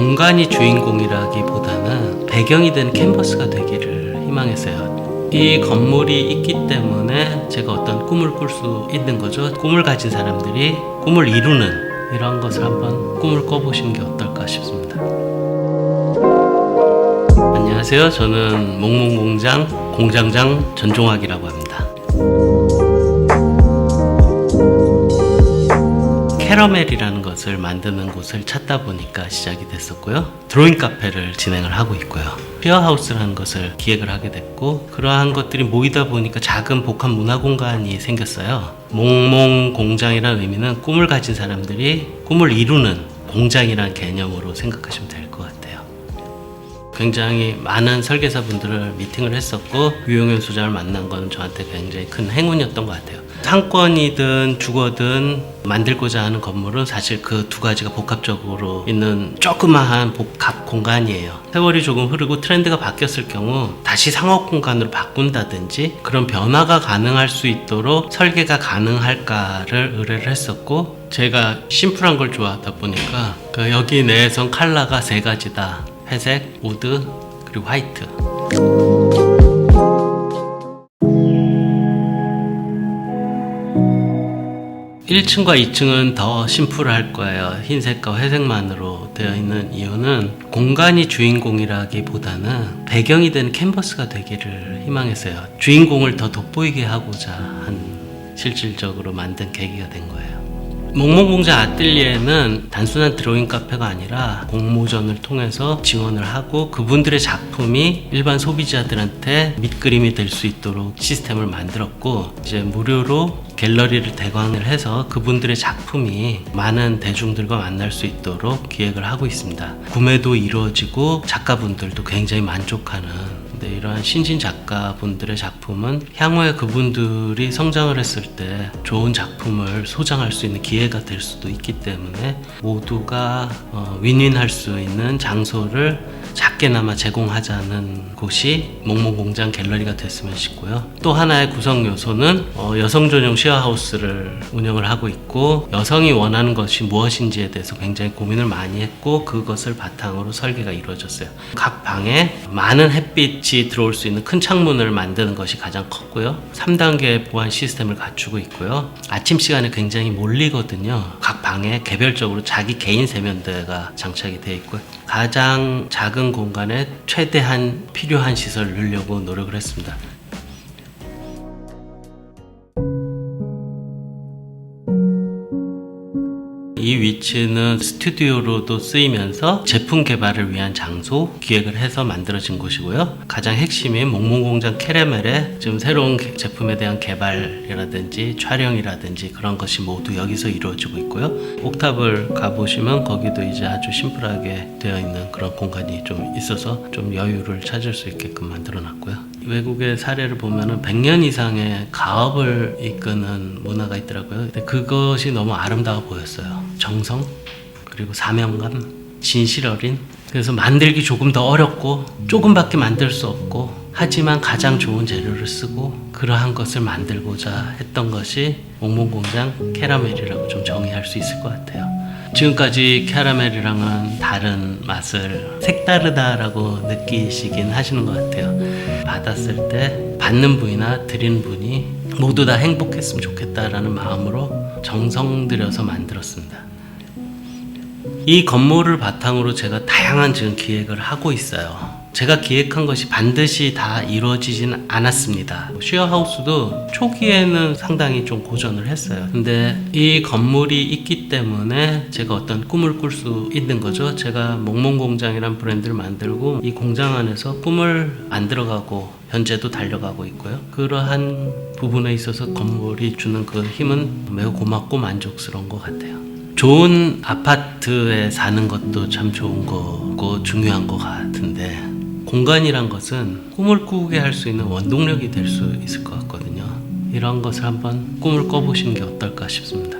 공간이 주인공이라기보다는 배경이 되는 캔버스가 되기를 희망했어요. 이 건물이 있기 때문에 제가 어떤 꿈을 꿀 수 있는 거죠. 꿈을 가진 사람들이 꿈을 이루는 이런 것을 한번 꿈을 꿔보시는 게 어떨까 싶습니다. 안녕하세요. 저는 몽몽공장 공장장 전종학이라고 합니다. 캐러멜이라는 것을 만드는 곳을 찾다 보니까 시작이 됐었고요. 드로잉 카페를 진행을 하고 있고요. 쉐어하우스라는 것을 기획을 하게 됐고 그러한 것들이 모이다 보니까 작은 복합 문화 공간이 생겼어요. 몽몽 공장이라는 의미는 꿈을 가진 사람들이 꿈을 이루는 공장이라는 개념으로 생각하시면 될 것 같아요. 굉장히 많은 설계사분들을 미팅을 했었고 유용현 소장을 만난 건 저한테 굉장히 큰 행운이었던 것 같아요. 상권이든 주거든 만들고자 하는 건물은 사실 그 두 가지가 복합적으로 있는 조그마한 복합 공간이에요. 세월이 조금 흐르고 트렌드가 바뀌었을 경우 다시 상업 공간으로 바꾼다든지 그런 변화가 가능할 수 있도록 설계가 가능할까를 의뢰를 했었고 제가 심플한 걸 좋아하다 보니까 그 여기 내에선 컬러가 세 가지다. 회색, 우드, 그리고 화이트. 1층과 2층은 더 심플할 거예요. 흰색과 회색만으로 되어 있는 이유는 공간이 주인공이라기보다는 배경이 되는 캔버스가 되기를 희망했어요. 주인공을 더 돋보이게 하고자 한 실질적으로 만든 계기가 된 거예요. 몽몽공장 아뜰리에는 단순한 드로잉 카페가 아니라 공모전을 통해서 지원을 하고 그분들의 작품이 일반 소비자들한테 밑그림이 될 수 있도록 시스템을 만들었고 이제 무료로 갤러리를 대관을 해서 그분들의 작품이 많은 대중들과 만날 수 있도록 기획을 하고 있습니다. 구매도 이루어지고 작가분들도 굉장히 만족하는 네, 이러한 신진 작가분들의 작품은 향후에 그분들이 성장을 했을 때 좋은 작품을 소장할 수 있는 기회가 될 수도 있기 때문에 모두가 어, 윈윈할 수 있는 장소를 작게나마 제공하자는 곳이 몽몽공장 갤러리가 됐으면 싶고요. 또 하나의 구성 요소는 어, 여성 전용 쉐어하우스를 운영을 하고 있고 여성이 원하는 것이 무엇인지에 대해서 굉장히 고민을 많이 했고 그것을 바탕으로 설계가 이루어졌어요. 각 방에 많은 햇빛이 들어올 수 있는 큰 창문을 만드는 것이 가장 컸고요. 3단계 보안 시스템을 갖추고 있고요. 아침 시간에 굉장히 몰리거든요. 각 방에 개별적으로 자기 개인 세면대가 장착이 되어 있고요. 가장 작은 공간에 최대한 필요한 시설을 넣으려고 노력을 했습니다. 이 위치는 스튜디오로도 쓰이면서 제품 개발을 위한 장소 기획을 해서 만들어진 곳이고요. 가장 핵심인 몽몽공장 캐러멜의 지금 새로운 개- 제품에 대한 개발이라든지 촬영이라든지 그런 것이 모두 여기서 이루어지고 있고요. 옥탑을 가보시면 거기도 이제 아주 심플하게 되어 있는 그런 공간이 좀 있어서 좀 여유를 찾을 수 있게끔 만들어 놨고요. 외국의 사례를 보면은 100년 이상의 가업을 이끄는 문화가 있더라고요. 근데 그것이 너무 아름다워 보였어요. 정성, 그리고 사명감, 진실 어린. 그래서 만들기 조금 더 어렵고, 조금밖에 만들 수 없고, 하지만 가장 좋은 재료를 쓰고, 그러한 것을 만들고자 했던 것이 몽몽공장 캐러멜이라고 좀 정의할 수 있을 것 같아요. 지금까지 캐러멜이랑은 다른 맛을 색다르다라고 느끼시긴 하시는 것 같아요. 받았을 때 받는 분이나 드리는 분이 모두 다 행복했으면 좋겠다라는 마음으로 정성 들여서 만들었습니다. 이 건물을 바탕으로 제가 다양한 지금 기획을 하고 있어요. 제가 기획한 것이 반드시 다 이루어지진 않았습니다. 쉐어하우스도 초기에는 상당히 좀 고전을 했어요. 근데 이 건물이 있기 때문에 제가 어떤 꿈을 꿀 수 있는 거죠. 제가 몽몽공장이란 브랜드를 만들고 이 공장 안에서 꿈을 만들어가고 현재도 달려가고 있고요. 그러한 부분에 있어서 건물이 주는 그 힘은 매우 고맙고 만족스러운 것 같아요. 좋은 아파트에 사는 것도 참 좋은 거고 중요한 것 같은데 공간이란 것은 꿈을 꾸게 할 수 있는 원동력이 될 수 있을 것 같거든요. 이런 것을 한번 꿈을 꿔보시는 게 어떨까 싶습니다.